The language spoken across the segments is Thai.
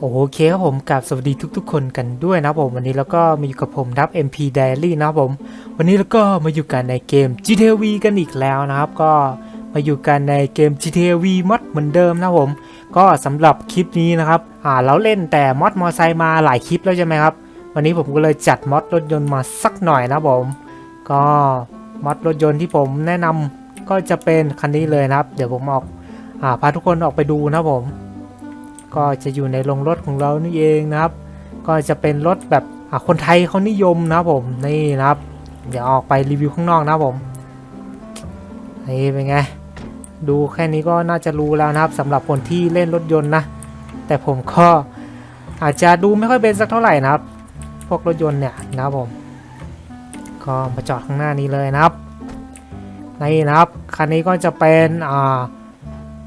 โอเคครับผมกับสวัสดีทุก ๆ คนกันด้วยนะผมวันนี้แล้วก็มาอยู่กับผมดับ MP Diary นะครับผม วันนี้แล้วก็มาอยู่กันในเกม GTA V กันอีกแล้วนะครับ ก็มาอยู่กันในเกม GTA V มอดเหมือนเดิมนะผม ก็สำหรับคลิปนี้นะครับอ่าเราเล่นแต่มอดมอไซค์มาหลายคลิปแล้วใช่ไหมครับ วันนี้ผมก็เลยจัดมอดรถยนต์มาสักหน่อยนะผม ก็มอดรถยนต์ที่ผมแนะนำก็จะเป็นคันนี้เลยนะครับ เดี๋ยวผมออกอาพาทุกคนออกไปดูนะผม ก็จะอยู่ในโรงรถของเรานี่เองนะครับ ก็จะเป็นรถแบบคนไทยเขานิยมนะครับผมนี่นะครับ เดี๋ยวออกไปรีวิวข้างนอกนะครับผมนี่เป็นไงดูแค่นี้ก็น่าจะรู้แล้วนะครับสำหรับคนที่เล่นรถยนต์นะ แต่ผมก็อาจจะดูไม่ค่อยเป็นสักเท่าไหร่นะครับ พวกรถยนต์เนี่ยนะครับผม ก็มาจอดข้างหน้านี้เลยนะครับนี่นะครับคันนี้ก็จะเป็นอ่า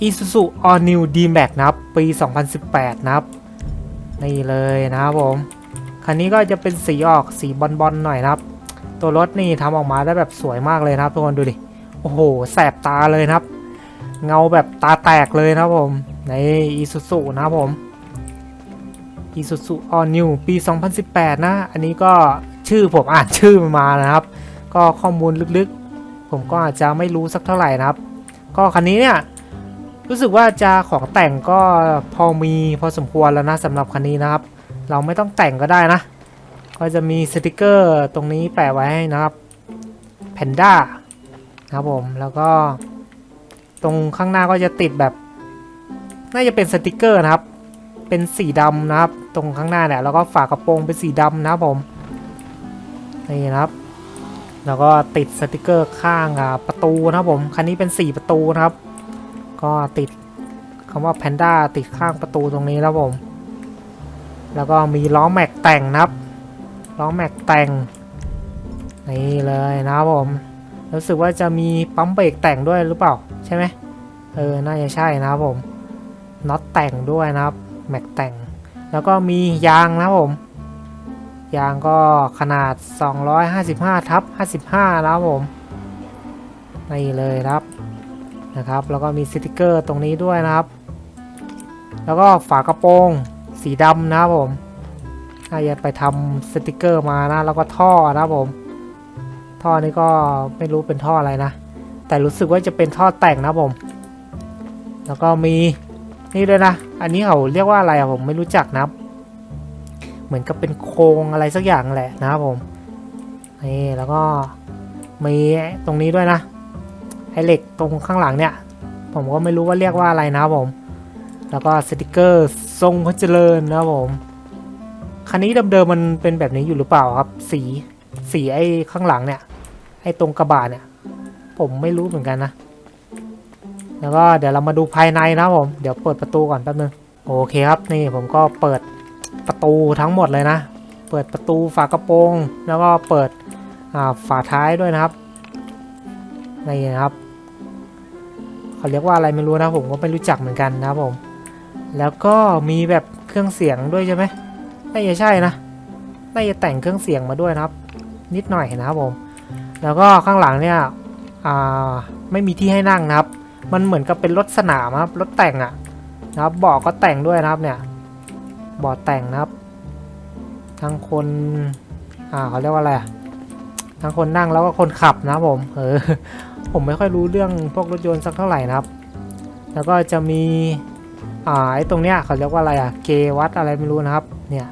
Isuzu All New D-Max นะครับ ปี 2018 นะครับ นี่เลยนะครับผม คันนี้ก็จะเป็นสีออกสีบอลๆหน่อยนะครับ ตัวรถนี่ทำออกมาได้แบบสวยมากเลยนะครับทุกคนดูดิ โอ้โห แสบตาเลยนะครับ เงาแบบตาแตกเลยนะครับผม ใน Isuzu นะครับผม Isuzu All New ปี 2018 นะ อันนี้ก็ชื่อผมอ่านชื่อมันมานะครับ ก็ข้อมูลลึกๆ ผมก็อาจจะไม่รู้สักเท่าไหร่นะครับ ก็คันนี้เนี่ย รู้สึกว่าจะของแต่งก็พอมีพอสมควรแล้วนะสำหรับคันนี้นะครับ เราไม่ต้องแต่งก็ได้นะ ก็จะมีสติกเกอร์ตรงนี้แปะไว้ให้นะครับแพนด้านะครับผมแล้วก็ ตรงข้างหน้าก็จะติดแบบ น่าจะเป็นสติกเกอร์นะครับ เป็นสีดำนะครับ ตรงข้างหน้าเนี่ยแล้วก็ฝากระโปรงเป็นสีดำนะครับผมนี่นะครับ แล้วก็ติดสติกเกอร์ข้างประตูนะครับผมคันนี้เป็นสีประตูนะครับ ก็ติดคำว่าแพนด้าติดข้างประตูตรงนี้แล้วผม แล้วก็มีล้อแม็กแต่งนะครับ ล้อแม็กแต่ง นี่เลยนะครับผม รู้สึกว่าจะมีปั๊มเบรกแต่งด้วยหรือเปล่า ใช่ไหมเออ น่าจะใช่นะครับผม น็อตแต่งด้วยนะครับ แม็กแต่ง แล้วก็มียางนะครับผม ยางก็ขนาด 255ทับ55 นะครับผม นี่เลยนะครับ นะครับ แล้วก็มีสติกเกอร์ตรงนี้ด้วยนะครับ แล้วก็ฝากระโปรงสีดำนะครับผมน่าจะไปทำสติกเกอร์มานะ แล้วก็ท่อนะครับผม ท่อนี้ก็ไม่รู้เป็นท่ออะไรนะ แต่รู้สึกว่าจะเป็นท่อแต่งนะครับผม แล้วก็มีนี่ด้วยนะ อันนี้เขาเรียกว่าอะไรอะผมไม่รู้จักนะครับเหมือนกับเป็นโครงอะไรสักอย่างแหละนะครับผมนี่แล้วก็มีตรงนี้ด้วยนะ ไอเหล็กตรงข้างหลังเนี่ย ผมก็ไม่รู้ว่าเรียกว่าอะไรนะครับผม แล้วก็สติกเกอร์ทรงพระเจริญนะครับผม คันนี้เดิมๆมันเป็นแบบนี้อยู่หรือเปล่าครับ สีสีไอ้ข้างหลังเนี่ย ไอ้ตรงกระบะเนี่ย ผมไม่รู้เหมือนกันนะ แล้วก็เดี๋ยวเรามาดูภายในนะผม เดี๋ยวเปิดประตูก่อนแป๊บนึง โอเคครับ นี่ผมก็เปิดประตูทั้งหมดเลยนะ เปิดประตูฝากระโปรง แล้วก็เปิดฝาท้ายด้วยนะครับ นี่นะครับ เขาเรียกว่าอะไรไม่รู้นะผมก็ไม่รู้จักเหมือนกันนะผม แล้วก็มีแบบเครื่องเสียงด้วยใช่ไหมน่าจะใช่นะน่าจะแต่งเครื่องเสียงมาด้วยนะครับ นิดหน่อยนะครับผม แล้วก็ข้างหลังเนี่ยอ่าไม่มีที่ให้นั่งนะครับ มันเหมือนกับเป็นรถสนามครับรถแต่งอะนะครับเบาะก็แต่งด้วยนะครับเนี่ยเบาะแต่งนะครับ ทั้งคนอ่าเขาเรียกว่าอะไรอะทั้งคนนั่งแล้วก็คนขับนะครับผม เออ ผมไม่ค่อยรู้เรื่องพวกรถยนต์สักเท่าไหร่นะครับ แล้วก็จะมีอ่าไอ้ตรงเนี้ยเขาเรียกว่าอะไรอะเกวัดอะไรไม่รู้นะครับ เนี่ย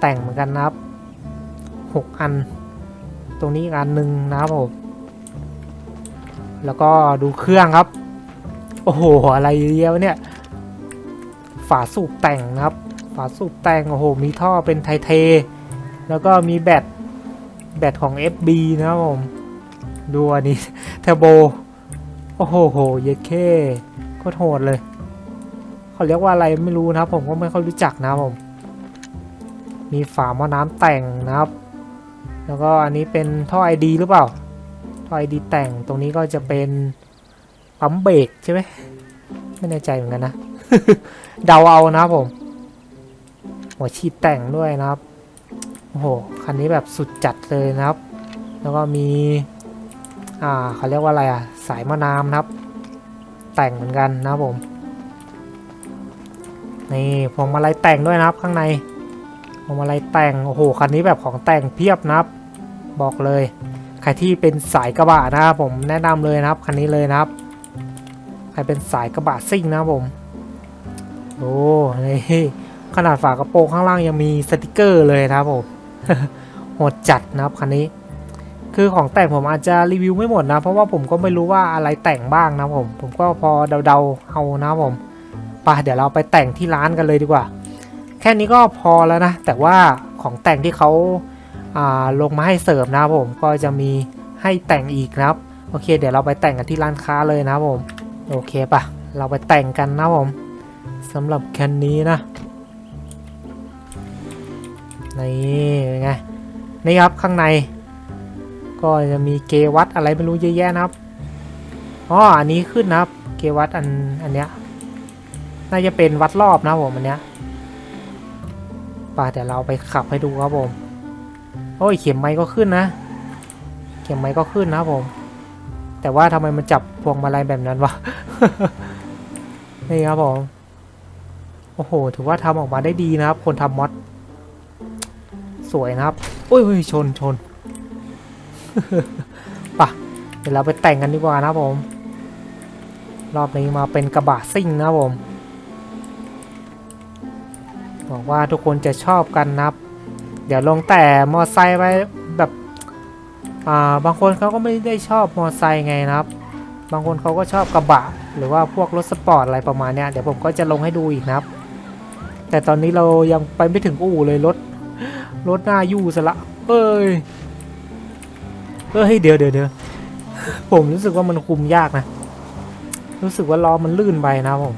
แต่งเหมือนกันนะครับหกอัน ตรงนี้อีกอันหนึ่งนะครับผม แล้วก็ดูเครื่องครับ โอ้โห อะไรเยอะแยวเนี่ย ฝาสูบแต่งนะครับ ฝาสูบแต่ง โอ้โห มีท่อเป็นไทเท แล้วก็มีแบต แบตของ FB นะครับผม ดูอันนี้ ทโบ โอ้โหโหเย็ดเคโคตรโหดเลย เขาเรียกว่าอะไรไม่รู้นะครับผมก็ไม่ค่อยรู้จักนะผม มีฝาหม้อน้ำแต่งนะครับ แล้วก็อันนี้เป็นท่อไอดีหรือเปล่า ท่อไอดีแต่งตรงนี้ก็จะเป็นปั๊มเบรกใช่ไหมไม่แน่ใจเหมือนกันนะ เดาเอานะผม หัวฉีดแต่งด้วยนะครับ โอ้โห คันนี้แบบสุดจัดเลยนะครับ แล้วก็มี อ่าเขาเรียกว่าอะไรอะ สายมะนาวครับ แต่งเหมือนกันนะผม นี่พวงมาลัยแต่งด้วยนะครับ ข้างในพวงมาลัยแต่ง โอ้โห คันนี้แบบของแต่งเพียบนะครับ บอกเลย ใครที่เป็นสายกระบะนะครับผมแนะนำเลยนะครับ คันนี้เลยนะครับ ใครเป็นสายกระบะซิ่งนะครับผม โอ้นี่ขนาดฝากระโปรงข้างล่างยังมีสติกเกอร์เลยนะครับผมโหดจัดนะครับคันนี้ คือของแต่งผมอาจจะรีวิวไม่หมดนะ เพราะว่าผมก็ไม่รู้ว่าอะไรแต่งบ้างนะผม ผมก็พอเดาๆเอานะผมไปเดี๋ยวเราไปแต่งที่ร้านกันเลยดีกว่า แค่นี้ก็พอแล้วนะ แต่ว่าของแต่งที่เขาาลงมาให้เสิร์ฟนะผมก็จะมีให้แต่งอีกนะครับ โอเค เดี๋ยวเราไปแต่งกันที่ร้านค้าเลยนะผม โอเคปะเราไปแต่งกันนะผมสำหรับคันนี้นะนี่เป็นไงนี่ครับข้างใน ก็จะมีเกวัตอะไรไม่รู้เยอะแยะนะครับอ๋ออันนี้ขึ้นนะครับ เกวัตอันอันเนี้ยน่าจะเป็นวัดรอบนะผมอันเนี้ยป่าเดี๋ยวเราไปขับให้ดูครับผมโอ้ยเข็มไม้ก็ขึ้นนะ เข็มไม้ก็ขึ้นนะผม แต่ว่าทำไมมันจับพวงมาลัยแบบนั้นวะนี่ครับผมโอ้โห ถือว่าทำออกมาได้ดีนะครับ คนทำมอดสวยนะครับอุ้ยอุ้ยชนชน ปะเดี๋ยวเราไปแต่งกันดีกว่านะผม รอบนี้มาเป็นกระบะซิ่งนะผมบอกว่าทุกคนจะชอบกันนะครับ เดี๋ยวลงแต่มอไซค์ไว้แบบอ่าบางคนเขาก็ไม่ได้ชอบมอไซค์ไงนะครับ บางคนเขาก็ชอบกระบะ หรือว่าพวกรถสปอร์ตอะไรประมาณเนี้ยเดี๋ยวผมก็จะลงให้ดูอีกนะครับ แต่ตอนนี้เรายังไปไม่ถึงอู่เลยรถรถหน้ายู่ซะละเอ้ย เออเฮ้ยเดี๋ยวเดี๋ยวเดี๋ยวผมรู้สึกว่ามันคุมยากนะ รู้สึกว่าล้อมันลื่นไปนะผม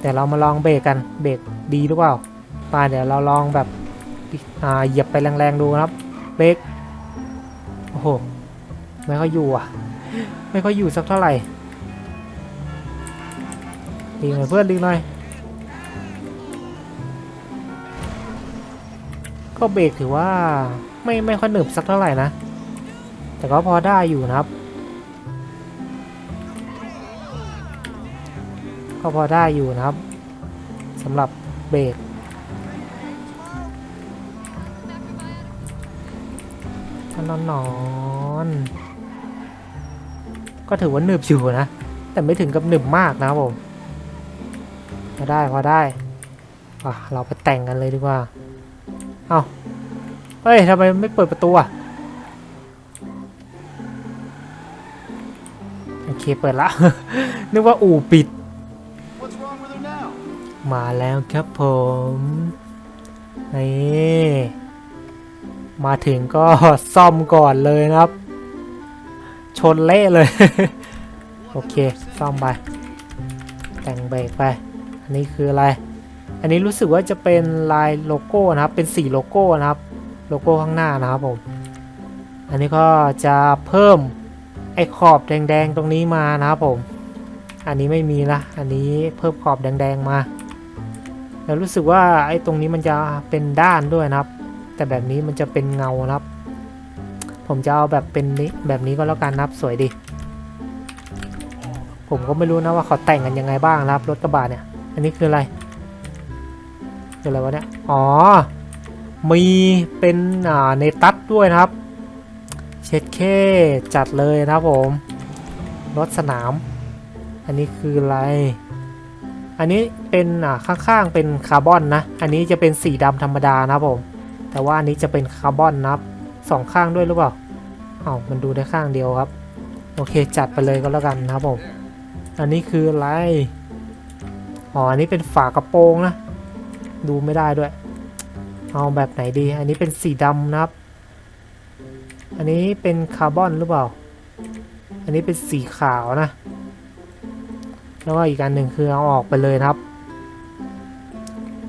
แต่เรามาลองเบรกกันเบรกดีหรือเปล่าไป่าเดี๋ยวเราลองแบบอ่าเหยียบไปแรงๆดูนะครับเบรกโอ้โหไม่ค่อยอยู่อะ ไม่ค่อยอยู่สักเท่าไหร่ดีหน่อยเพื่อนดีหน่อยก็เบรกถือว่า ไม่ไม่ค่อยหนึบสักเท่าไหร่นะ แต่ก็พอได้อยู่นะครับ ก็พอได้อยู่นะครับสำหรับเบรกนอนนอนก็ถือว่าหนึบอยู่นะ แต่ไม่ถึงกับหนึบมากนะครับผมพอได้พอได้อะเราไปแต่งกันเลยดีกว่า เอา เฮ้ยทำไมไม่เปิดประตูอะโอเคเปิดละ นึกว่าอู่ปิด มาแล้วครับผมนี่มาถึงก็ซ่อมก่อนเลยนะครับ ชนเละเลย โอเค ซ่อมไป แต่งเบรกไป อันนี้คืออะไร อันนี้รู้สึกว่าจะเป็นลายโลโก้นะครับ เป็นสีโลโก้นะครับ โลโก้ข้างหน้านะครับผม อันนี้ก็จะเพิ่มไอ้ขอบแดงๆตรงนี้มานะครับผม อันนี้ไม่มีละอันนี้เพิ่มขอบแดงๆมา แล้วรู้สึกว่าไอ้ตรงนี้มันจะเป็นด้านด้วยนะครับ แต่แบบนี้มันจะเป็นเงานะครับ ผมจะเอาแบบเป็นนี้แบบนี้ก็แล้วกันนะครับ สวยดีผมก็ไม่รู้นะว่าเขาแต่งกันยังไงบ้างนะครับรถกระบะเนี่ย อันนี้คืออะไรคืออะไรวะเนี่ย อ๋อ มีเป็นอ่าในตัดด้วยนะครับ เช็ดเค่จัดเลยนะครับผมรถสนาม อันนี้คืออะไร อันนี้เป็นอ่าข้างๆเป็นคาร์บอนนะ อันนี้จะเป็นสีดำธรรมดานะครับผม แต่ว่าอันนี้จะเป็นคาร์บอนนะครับสองข้างด้วยหรือเปล่าอ้ามันดูได้ข้างเดียวครับ โอเคจัดไปเลยก็แล้วกันนะครับผม อันนี้คืออะไร อ๋อ อันนี้เป็นฝากระโปรงนะ ดูไม่ได้ด้วย เอาแบบไหนดี อันนี้เป็นสีดำนะครับ อันนี้เป็นคาร์บอนหรือเปล่า อันนี้เป็นสีขาวนะ แล้วก็อีกอันหนึ่งคือเอาออกไปเลยครับ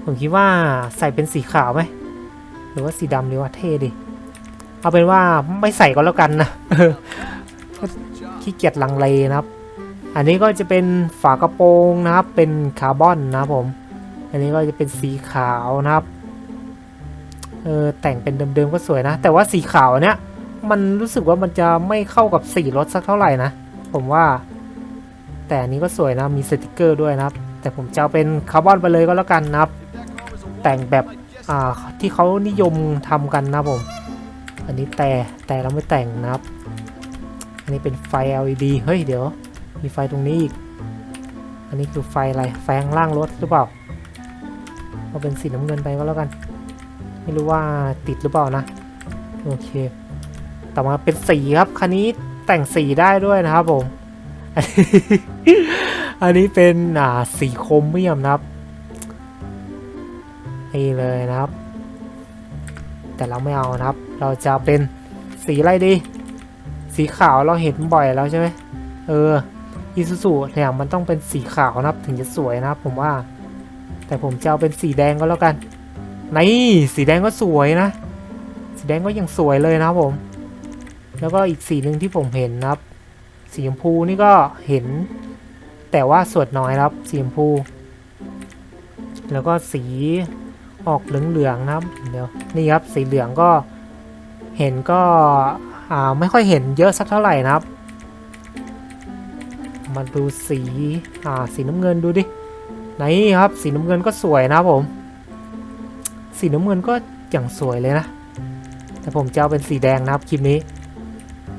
ผมคิดว่าใส่เป็นสีขาวไหม หรือว่าสีดำดีว่าเท่ดิ เอาเป็นว่าไม่ใส่ก็แล้วกันนะขี้เกียจลังเลนะครับ อันนี้ก็จะเป็นฝากระโปรงนะครับ เป็นคาร์บอนนะครับผม อันนี้ก็จะเป็นสีขาวนะครับ เออแต่งเป็นเดิมๆก็สวยนะ แต่ว่าสีขาวเนี้ยมันรู้สึกว่ามันจะไม่เข้ากับสีรถสักเท่าไหร่นะ ผมว่า แต่อันนี้ก็สวยนะมีสติกเกอร์ด้วยนะครับ แต่ผมจะเอาเป็นคาร์บอนไปเลยก็แล้วกันนะครับ แต่งแบบอ่าที่เขานิยมทำกันนะผม อันนี้แต่แต่เราไม่แต่งนะครับ อันนี้เป็นไฟ LED เฮ้ยเดี๋ยว มีไฟตรงนี้อีก อันนี้คือไฟอะไรไฟข้างล่างรถหรือเปล่าเอาเป็นสีน้ำเงินไปก็แล้วกัน ไม่รู้ว่าติดหรือเปล่านะ โอเค ต่อมาเป็นสีครับ คันนี้แต่งสีได้ด้วยนะครับผม อันนี้เป็นอ่าสีครเมียมนะครับ นี่เลยนะครับ แต่เราไม่เอานะครับ เราจะเป็นสีอะไรดี สีขาวเราเห็นบ่อยแล้วใช่ไหมเอออีซูซูเนี่ยมันต้องเป็นสีขาวนะครับ ถึงจะสวยนะครับ ผมว่า แต่ผมจะเอาเป็นสีแดงก็แล้วกัน นี่สีแดงก็สวยนะ สีแดงก็ยังสวยเลยนะครับผม แล้วก็อีกสีหนึ่งที่ผมเห็นนะครับ สีชมพูนี่ก็เห็น แต่ว่าส่วนน้อยครับ สีชมพู แล้วก็สีออกเหลืองๆนะครับ เดี๋ยวนี่ครับสีเหลืองก็เห็นก็อ่าไม่ค่อยเห็นเยอะสักเท่าไหร่นะครับ มาดูสีอ่าสีน้ำเงินดูดิ ไหนครับ สีน้ำเงินก็สวยนะครับผม สีน้ำเงินก็อย่างสวยเลยนะ แต่ผมจะเอาเป็นสีแดงนะครับคลิปนี้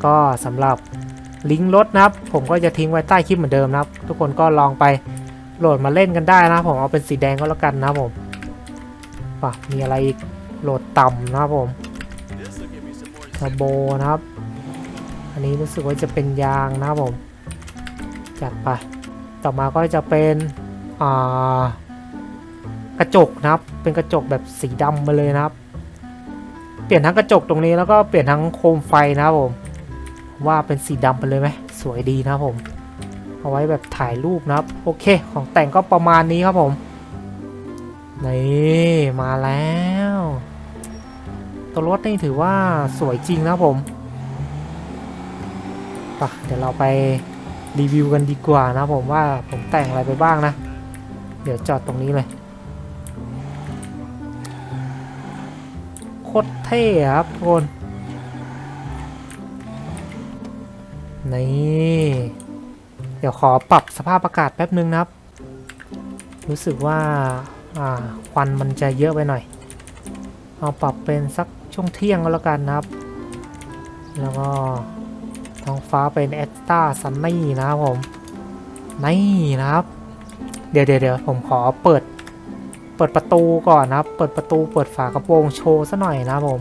ก็สำหรับลิงก์รถนะครับ ผมก็จะทิ้งไว้ใต้คลิปเหมือนเดิมนะครับ ทุกคนก็ลองไปโหลดมาเล่นกันได้นะผมเอาเป็นสีแดงก็แล้วกันนะผมป่ะมีอะไรอีกโหลดต่ำนะครับผมทาโบนะครับ อันนี้รู้สึกว่าจะเป็นยางนะครับผม จัดไป ต่อมาก็จะเป็นอ่า กระจกนะครับ เป็นกระจกแบบสีดำมาเลยนะครับ เปลี่ยนทั้งกระจกตรงนี้แล้วก็เปลี่ยนทั้งโคมไฟนะครับผมว่าเป็นสีดำไปเลยไหมสวยดีนะครับผม เอาไว้แบบถ่ายรูปนะครับ โอเค ของแต่งก็ประมาณนี้ครับผมนี่มาแล้วตัวรถนี่ถือว่าสวยจริงนะครับผมปะเดี๋ยวเราไปรีวิวกันดีกว่านะครับผมว่าผมแต่งอะไรไปบ้างนะ เดี๋ยวจอดตรงนี้เลย ตรเท่ครับทุกคน นี่ เดี๋ยวขอปรับสภาพอากาศแป๊บนึงนะครับ รู้สึกว่าอ่าควันมันจะเยอะไปหน่อย เอาปรับเป็นสักช่วงเที่ยงก็แล้วกันนะครับ แล้วก็ท้องฟ้าเป็นเอ็กซ์ต้าซันนี่นะครับผม นี่นะครับ เดี๋ยวเดี๋ยวผมขอเปิด เปิดประตูก่อนนะครับ เปิดประตูเปิดฝากระโปรงโชว์ซะหน่อยนะผม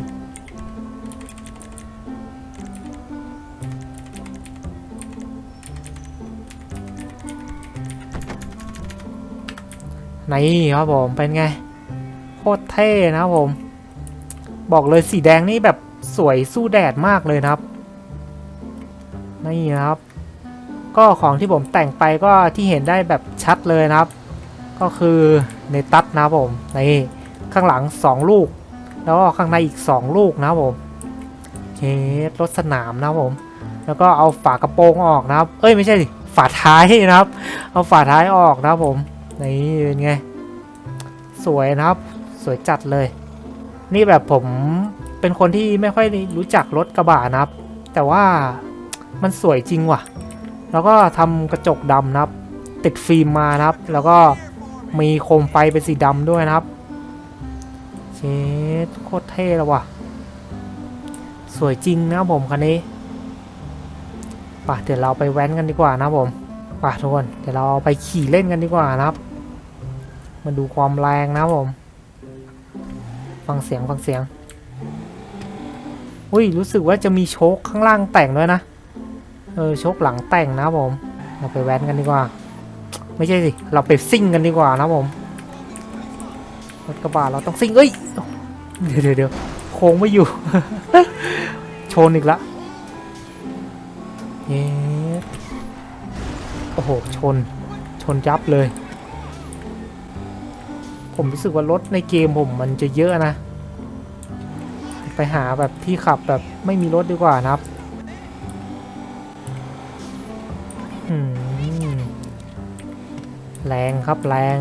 นี่ครับผมเป็นไง โคตรเท่นะครับผม บอกเลยสีแดงนี่แบบสวยสู้แดดมากเลยนะครับ นี่นะครับ ก็ของที่ผมแต่งไปก็ที่เห็นได้แบบชัดเลยนะครับ ก็คือในตัดนะครับผมนี่ข้างหลัง 2 ลูก แล้วก็ข้างในอีก 2 ลูกนะครับผมเคสรถสนามนะครับผม แล้วก็เอาฝากระโปรงออกนะครับ เอ้ยไม่ใช่ฝาท้ายนะครับ เอาฝาท้ายออกนะครับผมนี่เป็นไงสวยนะครับ สวยจัดเลย นี่แบบผมเป็นคนที่ไม่ค่อยรู้จักรถกระบะนะครับ แต่ว่ามันสวยจริงว่ะ แล้วก็ทำกระจกดำนะครับ ติดฟิล์มมานะครับ แล้วก็ มีโคมไฟเป็นสีดำด้วยนะครับ เชดโคตรเท่แล้วว่ะ สวยจริงนะผมคันนี้ป่ะเดี๋ยวเราไปแว้นกันดีกว่านะผมป่ะทุกคนเดี๋ยวเราไปขี่เล่นกันดีกว่านะครับ มาดูความแรงนะผม ฟังเสียงฟังเสียงอุ้ยรู้สึกว่าจะมีโชคข้างล่างแต่งด้วยนะ เออโชคหลังแต่งนะผม เราไปแว้นกันดีกว่า ไม่ใช่สิ เราไปซิ่งกันดีกว่านะผมรถกระบะเราต้องซิ่งเอ้ยเดี๋ยวเดี๋ยวเดี๋ยวโค้งไม่อยู่ ชนอีกละเย้โอ้โห ชน ชนยับเลย ผมรู้สึกว่ารถในเกมผมมันจะเยอะนะ ไปหาแบบที่ขับแบบไม่มีรถดีกว่านะครับ แรงครับแรง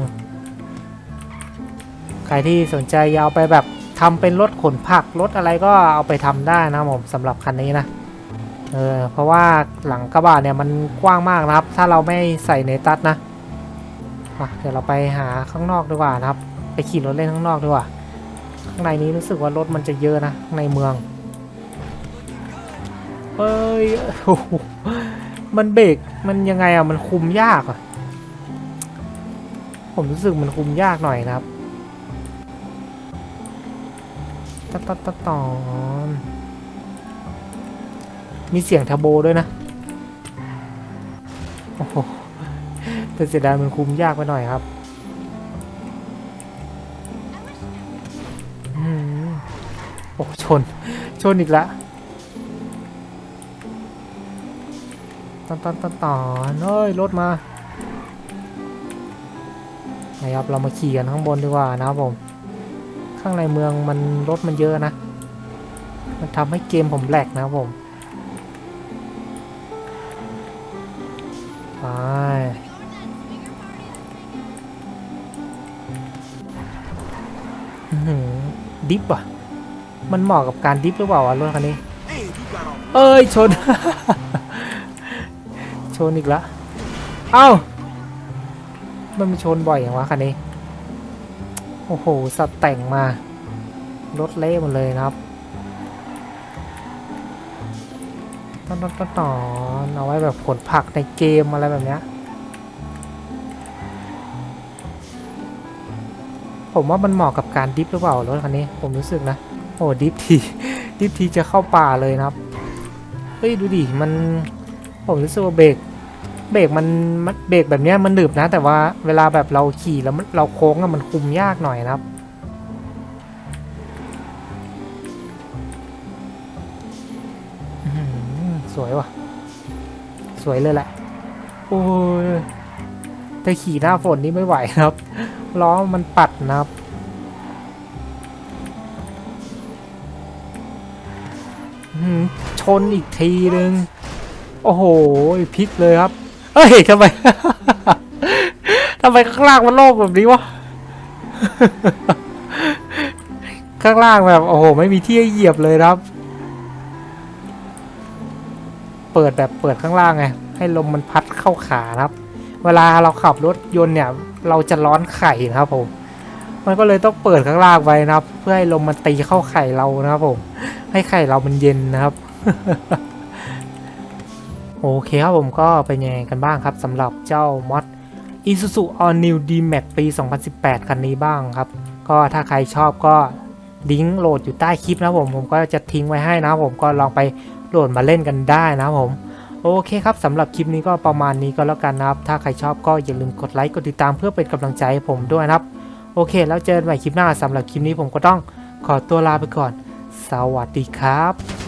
ใครที่สนใจอยาวไปแบบทำเป็นรถขนผักรถอะไรก็เอาไปทำได้นะผมสำหรับคันนี้นะเออเพราะว่าหลังกระบะเนี่ยมันกว้างมากนะครับ ถ้าเราไม่ใส่เนตัสนะมาเดี๋ยวเราไปหาข้างนอกดีกว่านะครับ ไปขี่รถเล่นข้างนอกดีกว่า ข้างในนี้รู้สึกว่ารถมันจะเยอะนะในเมืองเอ้ยโอ้โหมันเบรกมันยังไงอะมันคุมยากอะ ผมรู้สึกมันคุมยากหน่อยนะครับตะตะตะตอนมีเสียงเทอร์โบด้วยนะโอ้โหแต่เสียดายมันคุมยากไปหน่อยครับโอ้ชน ชนอีกละตอนตอนตอนตอนเฮ้ย รถมา นะครับ เรามาขี่กันข้างบนดีกว่านะครับผม ข้างในเมืองมันรถมันเยอะนะ มันทำให้เกมผมแหลกนะครับผม ไป ดิฟอะ มันเหมาะกับการดิฟหรือเปล่าวะรถคันนี้ เอ้ยชน ชนอีกละ เอ้า มันมีชนบ่อยอย่างวะคันนี้ โอ้โหสัตว์แต่งมา รถเละหมดเลยนะครับตอนตอนตอนตอนเอาไว้แบบขนผักในเกมอะไรแบบเนี้ย ผมว่ามันเหมาะกับการดิฟหรือเปล่ารถคันนี้ ผมรู้สึกนะ โอ้ดิฟทีดิฟทีจะเข้าป่าเลยนะครับ เฮ้ยดูดิมันผมรู้สึกว่าเบรก เบรกมันเบรกแบบเนี้ยมันหนึบนะ แต่ว่าเวลาแบบเราขี่แล้วเราโค้งอะมันคุมยากหน่อยนะครับ สวยว่ะ สวยเลยแหละ โอ้ยแต่ขี่หน้าฝนนี่ไม่ไหวครับ ล้อมันปัดนะครับชนอีกทีนึง โอ้โหพลิกเลยครับ เฮ้ยทำไม ทำไมข้างล่างมันโล่งแบบนี้วะ ข้างล่างแบบโอ้โหไม่มีที่ให้เหยียบเลยครับ เปิดแบบเปิดข้างล่างไงให้ลมมันพัดเข้าขานะครับ เวลาเราขับรถยนต์เนี่ย เราจะร้อนไข่นะครับผม มันก็เลยต้องเปิดข้างล่างไว้นะครับ เพื่อให้ลมมันตีเข้าไข่เรานะครับผม ให้ไข่เรามันเย็นนะครับ โอเคครับผมก็เป็นยังไงกันบ้างครับสำหรับเจ้ามอด Isuzu All New D-Max ปี 2018 คันนี้บ้างครับ ก็ถ้าใครชอบก็ลิงก์โหลดอยู่ใต้คลิปนะผมผมก็จะทิ้งไว้ให้นะผมก็ลองไปโหลดมาเล่นกันได้นะผมโอเคครับสำหรับคลิปนี้ก็ประมาณนี้ก็แล้วกันนะครับ ถ้าใครชอบก็อย่าลืมกดไลค์กดติดตามเพื่อเป็นกำลังใจให้ผมด้วยนะครับ โอเค แล้วเจอกันใหม่คลิปหน้าสำหรับคลิปนี้ผมก็ต้องขอตัวลาไปก่อน สวัสดีครับ